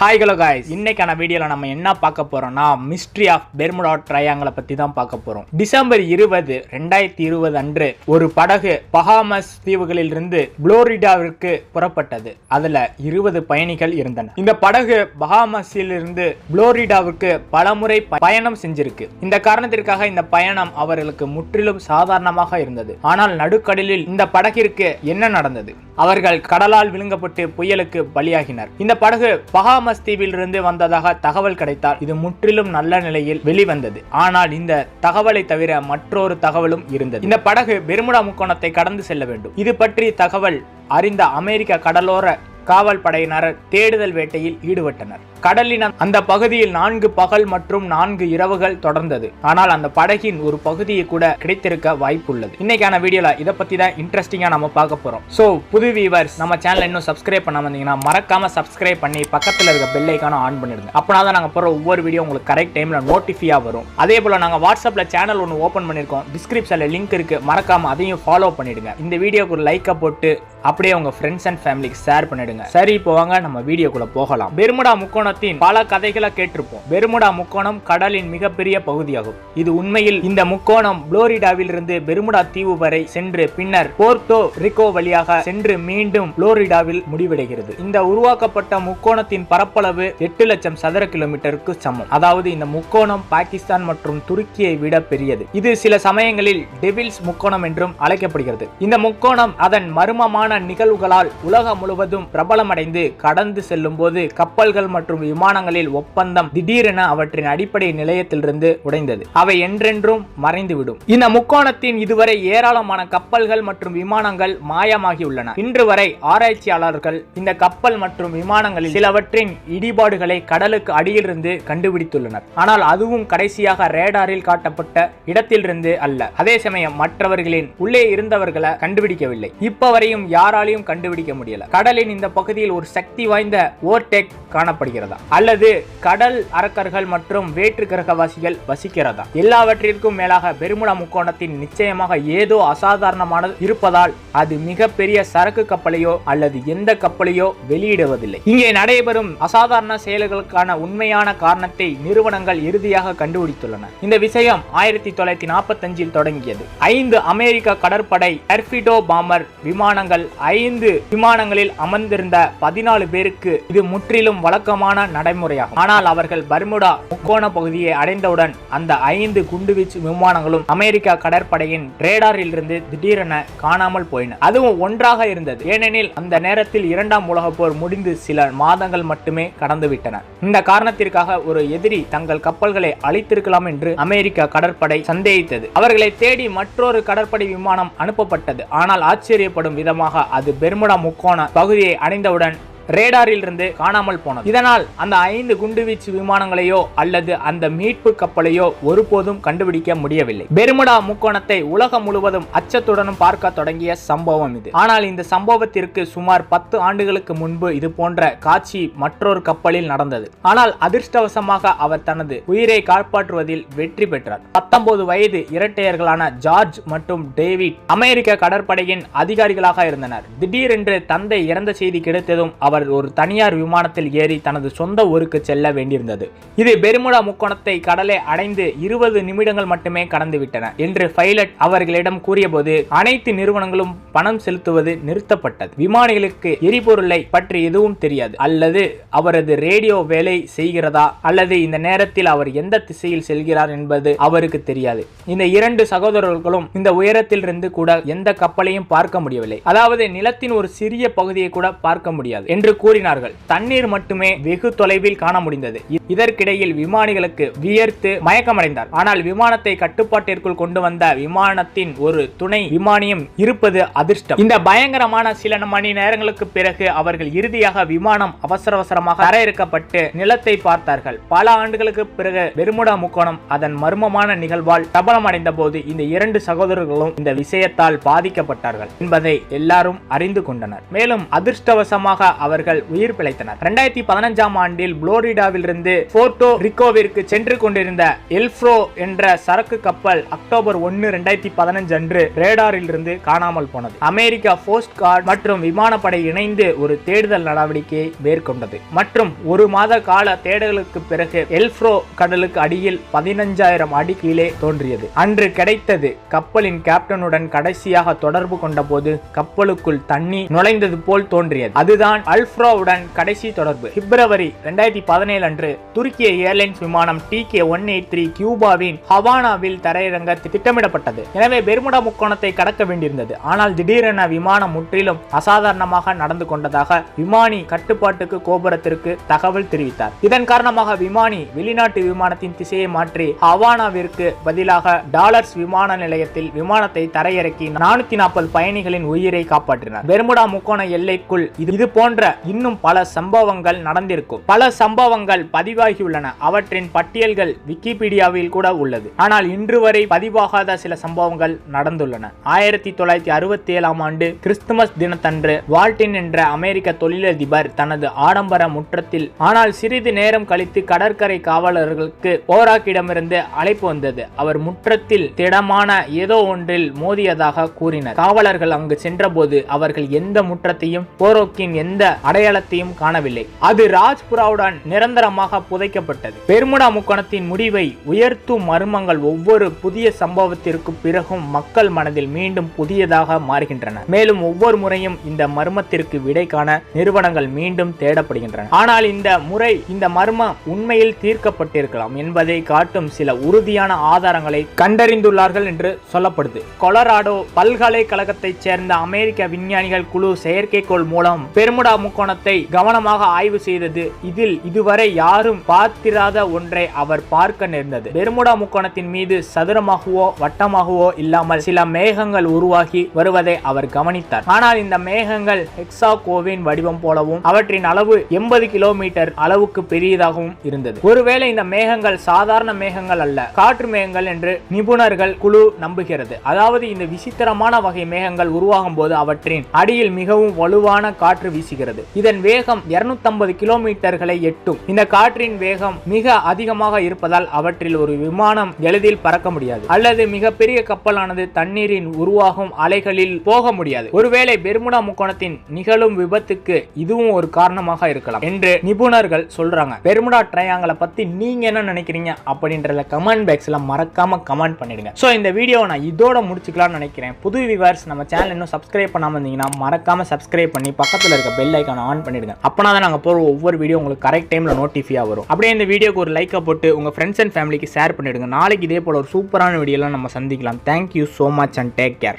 Hi hello guys இன்னைக்கான வீடியோல நம்ம என்ன பார்க்க போறோம்னா மிஸ்ட்ரி ஆஃப் பெர்முடா ட்ரையாங்கலை பத்தி தான் பார்க்க போறோம். டிசம்பர் இருபது ரெண்டாயிரத்தி இருபது அன்று ஒரு படகு பஹாமஸ் தீவுகளில் இருந்து புளோரிடாவிற்கு புறப்பட்டது. அதுல இருபது பயணிகள் இருந்தன இந்த படகு பஹாமஸில் இருந்து புளோரிடாவுக்கு பலமுறை பயணம் செஞ்சிருக்கு. இந்த காரணத்திற்காக இந்த பயணம் அவர்களுக்கு முற்றிலும் சாதாரணமாக இருந்தது. ஆனால் நடுக்கடலில் இந்த படகிற்கு என்ன நடந்தது? அவர்கள் கடலால் விழுங்கப்பட்டு புயலுக்கு பலியாகினர். இந்த படகு பஹாமஸ் தீவிலிருந்து வந்ததாக தகவல் கிடைத்தால் இது முற்றிலும் நல்ல நிலையில் வெளிவந்தது. ஆனால் இந்த தகவலை தவிர மற்றொரு தகவலும் இருந்தது. இந்த படகு பெருமுடா முக்கோணத்தை கடந்து செல்ல வேண்டும். இது பற்றி தகவல் அறிந்த அமெரிக்க கடலோர காவல் படையினர் தேடுதல் வேட்டையில் ஈடுபட்டனர். கடலின் அந்த பகுதியில் நான்கு பகல் மற்றும் நான்கு இரவுகள் தொடர்ந்தது. ஆனால் அந்த படகின் ஒரு பகுதியை கூட கிடைத்திருக்க வாய்ப்புள்ளது. இன்னைக்கான வீடியோல இதை பத்தி தான் இன்ட்ரெஸ்டிங்கா நம்ம பார்க்க போறோம். சோ புது வியூவர்ஸ் நம்ம சேனலை இன்னும் சப்ஸ்கிரைப் பண்ணாம இருந்தீங்கன்னா மறக்காம சப்ஸ்கிரைப் பண்ணி பக்கத்துல இருக்க பெல் ஐக்கான ஆன் பண்ணிடுங்க. அப்பனா தான் நாங்க போற ஒவ்வொரு வீடியோ உங்களுக்கு கரெக்ட் டைம்ல நோட்டிஃபியா வரும். அதே போல நாங்க வாட்ஸ்அப்ல சேனல் ஒன்று ஓபன் பண்ணிருக்கோம் டிஸ்கிரிப்ஷன்ல லிங்க் இருக்கு. மறக்காம அதையும் ஃபாலோ பண்ணிடுங்க. இந்த வீடியோக்கு ஒரு லைக்கை போட்டு அப்படியே உங்க ஃப்ரெண்ட்ஸ் அண்ட் ஃபேமிலிக்கு ஷேர் பண்ணிடுங்க. சரி இப்போ வாங்க நம்ம வீடியோக்குள்ள போகலாம். பெருமுடா முக்கோணத்தின் பல கதைகளை கேட்டிருப்போம். பெருமுடா முக்கோணம் கடலின் மிகப்பெரிய பகுதியாகும். இது உண்மையில் இந்த முக்கோணம் புளோரிடாவில் இருந்து பெருமுடா தீவு வரை சென்று பின்னர் போர்டோ ரிகோ வழியாக சென்று மீண்டும் புளோரிடாவில் முடிவடைகிறது. இந்த உருவாக்கப்பட்ட முக்கோணத்தின் பரப்பளவு எட்டு லட்சம் சதுர கிலோமீட்டருக்கு சமம். அதாவது இந்த முக்கோணம் பாகிஸ்தான் மற்றும் துருக்கியை விட பெரியது. இது சில சமயங்களில் டெவில்ஸ் முக்கோணம் என்றும் அழைக்கப்படுகிறது. இந்த முக்கோணம் அதன் மர்மமான நிகழ்வுகளால் உலகம் முழுவதும் பிரபலமடைந்து கடந்து செல்லும் போது கப்பல்கள் மற்றும் விமானங்களில் ஒப்பந்தம் திடீரென அவற்றின் அடிப்படை நிலையத்திலிருந்து உடைந்தது. அவை என்றென்றும் மறைந்துவிடும். இந்த முக்கோணத்தின் இதுவரை ஏராளமான கப்பல்கள் மற்றும் விமானங்கள் மாயமாகியுள்ளன இன்று வரை ஆராய்ச்சியாளர்கள் இந்த கப்பல் மற்றும் விமானங்களில் சிலவற்றின் இடிபாடுகளை கடலுக்கு அடியிலிருந்து கண்டுபிடித்துள்ளனர். ஆனால் அதுவும் கடைசியாக ரேடாரில் காட்டப்பட்ட இடத்திலிருந்து அல்ல. அதே சமயம் மற்றவர்களின் உள்ளே இருந்தவர்களை கண்டுபிடிக்கவில்லை. இப்ப வரையும் யாராலையும் கண்டுபிடிக்க முடியல. கடலின் இந்த பகுதியில் ஒரு சக்தி வாய்ந்த ஓர்டெக் காணப்படுகிறதா? அல்லது கடல் அரக்கர்கள் மற்றும் வேற்று கிரகவாசிகள் வசிக்கிறதா? எல்லாவற்றிற்கும் மேலாக பெருமுடா முக்கோணத்தின் நிச்சயமாக ஏதோ அசாதாரணமானது இருப்பதால் அது மிகப்பெரிய சரக்கு கப்பலையோ அல்லது எந்த கப்பலையோ வெளியிடுவதில்லை. இங்கே நடைபெறும் அசாதாரண செயல்களுக்கான உண்மையான காரணத்தை நிறுவனங்கள் இறுதியாக கண்டுபிடித்துள்ளன. இந்த விஷயம் ஆயிரத்தி தொள்ளாயிரத்தி நாற்பத்தஞ்சில் தொடங்கியது. ஐந்து அமெரிக்க கடற்படை டர்பிடோ பாமர் விமானங்கள் ஐந்து விமானங்களில் அமர்ந்திருந்த பதினாலு பேருக்கு இது முற்றிலும் வழக்கமான நடைமுறையாகும். ஆனால் அவர்கள் பர்முடா முக்கோண பகுதியை அடைந்தவுடன் அந்த ஐந்து குண்டுவீச்சு விமானங்களும் அமெரிக்கா கடற்படையின் ரேடாரில் இருந்து திடீரென காணாமல் போயின. அதுவும் ஒன்றாக இருந்தது. ஏனெனில் அந்த நேரத்தில் இரண்டாம் உலக போர் முடிந்து சில மாதங்கள் மட்டுமே கடந்துவிட்டன. இந்த காரணத்திற்காக ஒரு எதிரி தங்கள் கப்பல்களை அழித்திருக்கலாம் என்று அமெரிக்க கடற்படை சந்தேகித்தது. அவர்களை தேடி மற்றொரு கடற்படை விமானம் அனுப்பப்பட்டது. ஆனால் ஆச்சரியப்படும் விதமாக அது பெர்முடா முக்கோண பகுதியை அடைந்தவுடன் ரேடாரில் இருந்து காணாமல் போனது. இதனால் அந்த ஐந்து குண்டுவீச்சு விமானங்களையோ அல்லது அந்த மீட்பு கப்பலையோ ஒருபோதும் கண்டுபிடிக்க முடியவில்லை. பெருமுடா முக்கோணத்தை உலகம் முழுவதும் அச்சத்துடனும் பார்க்க தொடங்கிய சம்பவம் இது. ஆனால் இந்த சம்பவத்திற்கு சுமார் பத்து ஆண்டுகளுக்கு முன்பு இது போன்ற காட்சி மற்றொரு கப்பலில் நடந்தது. ஆனால் அதிர்ஷ்டவசமாக அவர் தனது உயிரை காப்பாற்றுவதில் வெற்றி பெற்றார். பத்தொன்பது வயது இரட்டையர்களான ஜார்ஜ் மற்றும் டேவிட் அமெரிக்க கடற்படையின் அதிகாரிகளாக இருந்தனர். திடீரென்று தந்தை இறந்த செய்தி கிடைத்ததும் அவர் ஒரு தனியார் விமானத்தில் ஏறி தனது சொந்த ஊருக்கு செல்ல வேண்டியிருந்தது. இது பெருமுடா முக்கோணத்தை கடலை அடைந்து இருபது நிமிடங்கள் மட்டுமே கடந்துவிட்டன என்று பைலட் அவர்களிடம் கூறியபோது அனைத்து நிறுவனங்களும் பணம் செலுத்துவது நிறுத்தப்பட்டது. விமானிகளுக்கு எரிபொருளை பற்றி எதுவும் தெரியாது. அல்லது அவரது ரேடியோ வேலை செய்கிறதா? அல்லது இந்த நேரத்தில் அவர் எந்த திசையில் செல்கிறார் என்பது அவருக்கு தெரியாது. இந்த இரண்டு சகோதரர்களும் இந்த உயரத்தில் இருந்து கூட எந்த கப்பலையும் பார்க்க முடியவில்லை. அதாவது நிலத்தின் ஒரு சிறிய பகுதியை கூட பார்க்க முடியாது. என்று கூறினார்கள். தண்ணீர் மட்டுமே வெகு தொலைவில் காண முடிந்தது. இதற்கிடையில் விமானிகளுக்கு வியர்த்து மயக்கமடைந்தார். ஆனால் விமானத்தை கட்டுப்பாட்டிற்குள் கொண்டு வந்த விமானத்தின் ஒரு துணை விமானியும் இருப்பது அதிர்ஷ்டம். இந்த பயங்கரமான சில மணி நேரங்களுக்கு பிறகு அவர்கள் இறுதியாக விமானம் அவசர அவசரமாக தரையிறக்கப்பட்டு நிலத்தை பார்த்தார்கள். பல ஆண்டுகளுக்கு பிறகு பெருமுடா முக்கோணம் அதன் மர்மமான நிகழ்வால் பிரபலம் அடைந்த போது இந்த இரண்டு சகோதரர்களும் இந்த விஷயத்தால் பாதிக்கப்பட்டார்கள் என்பதை எல்லாரும் அறிந்து கொண்டனர். மேலும் அதிர்ஷ்டவசமாக அவர்கள் உயிர் பிழைத்தனர். ரெண்டாயிரத்தி பதினஞ்சாம் ஆண்டில் புளோரிடாவிலிருந்து போர்ட்டோ ரிக்கோவிற்கு சென்று கொண்டிருந்த எல்ஃப்ரோ என்ற சரக்கு கப்பல் அக்டோபர் ஒன்னு ரெண்டாயிரத்தி பதினஞ்சு அன்று ரேடாரில் இருந்து காணாமல் போனது. அமெரிக்கா போஸ்ட் கார்டு மற்றும் விமானப்படை இணைந்து ஒரு தேடுதல் நடவடிக்கையை மேற்கொண்டது. மற்றும் ஒரு மாத கால தேடலுக்கு பிறகு எல்ஃப்ரோ கடலுக்கு அடியில் பதினஞ்சாயிரம் அடி கீழே தோன்றியது. அன்று கிடைத்தது கப்பலின் கேப்டனுடன் கடைசியாக தொடர்பு கொண்டபோது கப்பலுக்குள் தண்ணி நுழைந்தது போல் தோன்றியது. அதுதான் அல்ஃப்ராவுடன் கடைசி தொடர்பு. பிப்ரவரி ரெண்டாயிரத்தி பதினேழு அன்று துருக்கிய ஏர்லைன்ஸ் விமானம் T K one eight three கியூபாவின் ஹவானாவில் தரையிறங்க திட்டமிடப்பட்டது. எனவே பெர்முடா முக்கோணத்தை கடக்க வேண்டியிருந்தது. ஆனால் திடீரென விமானம் முற்றிலும் அசாதாரணமாக நடந்து கொண்டதாக விமானி கட்டுப்பாட்டுக்கு கோபுரத்திற்கு தகவல் தெரிவித்தார். இதன் காரணமாக விமானி வெளிநாட்டு விமானத்தின் திசையை மாற்றி ஹவானாவிற்கு பதிலாக டாலர்ஸ் விமான நிலையத்தில் விமானத்தை தரையிறக்கி நானூத்தி நாற்பது பயணிகளின் உயிரை காப்பாற்றினார். பெர்முடா முக்கோண எல்லைக்குள் இது இது போன்ற இன்னும் பல சம்பவங்கள் நடந்திருக்கும். பல சம்பவங்கள் பதிவாகியுள்ளன. அவற்றின் பட்டியல்கள் விக்கிபீடியாவில் கூட உள்ளது. ஆனால் இன்று வரை பதிவாகாத சில சம்பவங்கள் நடந்துள்ளன. ஆயிரத்தி தொள்ளாயிரத்தி அறுபத்தி ஏழாம் ஆண்டு கிறிஸ்துமஸ் தினத்தன்று வால்டின் என்ற அமெரிக்க தொழிலதிபர் தனது ஆடம்பர முற்றத்தில் ஆனால் சிறிது நேரம் கழித்து கடற்கரை காவலர்களுக்கு போராக்கிடமிருந்து அழைப்பு வந்தது. அவர் முற்றத்தில் திடமான ஏதோ ஒன்றில் மோதியதாக கூறினர். காவலர்கள் அங்கு சென்றபோது அவர்கள் எந்த முற்றத்தையும் போரோக்கின் எந்த அடையாளத்தையும் காணவில்லை. அது ராஜ்புராவுடன் நிரந்தரமாக புதைக்கப்பட்டது. பெர்முடா முக்கோணத்தின் முடிவை உயர்த்தும் மர்மங்கள் ஒவ்வொரு புதிய சம்பவத்திற்கு பிறகும் மக்கள் மனதில் மீண்டும் புதியதாக மாறுகின்றன. மேலும் ஒவ்வொரு முறையும் இந்த மர்மத்திற்கு விடை காண நிறுவனங்கள் மீண்டும் தேடப்படுகின்றன. ஆனால் இந்த முறை இந்த மர்மம் உண்மையில் தீர்க்கப்பட்டிருக்கலாம் என்பதை காட்டும் சில உறுதியான ஆதாரங்களை கண்டறிந்துள்ளார்கள் என்று சொல்லப்படுது. கொலராடோ பல்கலைக்கழகத்தைச் சேர்ந்த அமெரிக்க விஞ்ஞானிகள் குழு செயற்கைக்கோள் மூலம் பெர்முடா முக்கோணத்தை கவனமாக ஆய்வு செய்தது. இதில் இதுவரை யாரும் பார்த்திராத ஒன்றை அவர் பார்க்க நேர்ந்தது. பெர்முடா முக்கோணத்தின் மீது சதுரமாகவோ வட்டமாகவோ இல்லாமல் சில மேகங்கள் உருவாகி வருவதை அவர் கவனித்தார். ஆனால் இந்த மேகங்கள் ஹெக்ஸாகோவின் வடிவம் போலவும் அவற்றின் அளவு எண்பது கிலோமீட்டர் அளவுக்கு பெரியதாகவும் இருந்தது. ஒருவேளை இந்த மேகங்கள் சாதாரண மேகங்கள் அல்ல காற்று மேகங்கள் என்று நிபுணர்கள் குழு நம்புகிறது. அதாவது இந்த விசித்திரமான வகை மேகங்கள் உருவாகும் போது அவற்றின் அடியில் மிகவும் வலுவான காற்று வீசுகிறது. இதன் வேகம் 250 கிலோமீட்டர்களை எட்டும். இந்த காற்றின் வேகம் மிக அதிகமாக இருப்பதால் அவற்றில் ஒரு விமானம் எளிதில் பறக்க முடியாது. அல்லது மிகப்பெரிய கப்பலானது தண்ணீரின் உருவாகும் அலைகளில் போக முடியாது. ஒருவேளை பெர்முடா முக்கோணத்தின் நிகழும் விபத்துக்கு இதுவும் ஒரு காரணமாக இருக்கலாம் என்று நிபுணர்கள் சொல்றாங்க. பெர்முடா ட்ரையாங்கலை பத்தி நீங்க என்ன நினைக்கிறீங்க அப்படின்றத கமெண்ட் பாக்ஸ்ல மறக்காம கமெண்ட் பண்ணிடுங்க. ஸோ இந்த வீடியோவை நான் இதோட முடிச்சுக்கலாம்னு நினைக்கிறேன். புது விவர்ஸ் நம்ம சேனல் இன்னும் சப்ஸ்கிரைப் பண்ணாம இருந்தீங்கன்னா மறக்காம சப்ஸ்கிரைப் பண்ணி பக்கத்தில் இருக்க பெல் ஆன் பண்ணிடுங்க. அப்பனா தான் நாங்கள் போகிற ஒவ்வொரு வீடியோ உங்களுக்கு கரெக்ட் டைமில் நோட்டிஃபியாக வரும். அப்படியே இந்த வீடியோக்கு ஒரு லைக்கை போட்டு உங்கள் ஃப்ரெண்ட்ஸ் அண்ட் ஃபேமிலிக்கு ஷேர் பண்ணிடுங்க. நாளைக்கு இதே போல் ஒரு சூப்பரான வீடியோலாம் நம்ம சந்திக்கலாம். Thank you so much and take care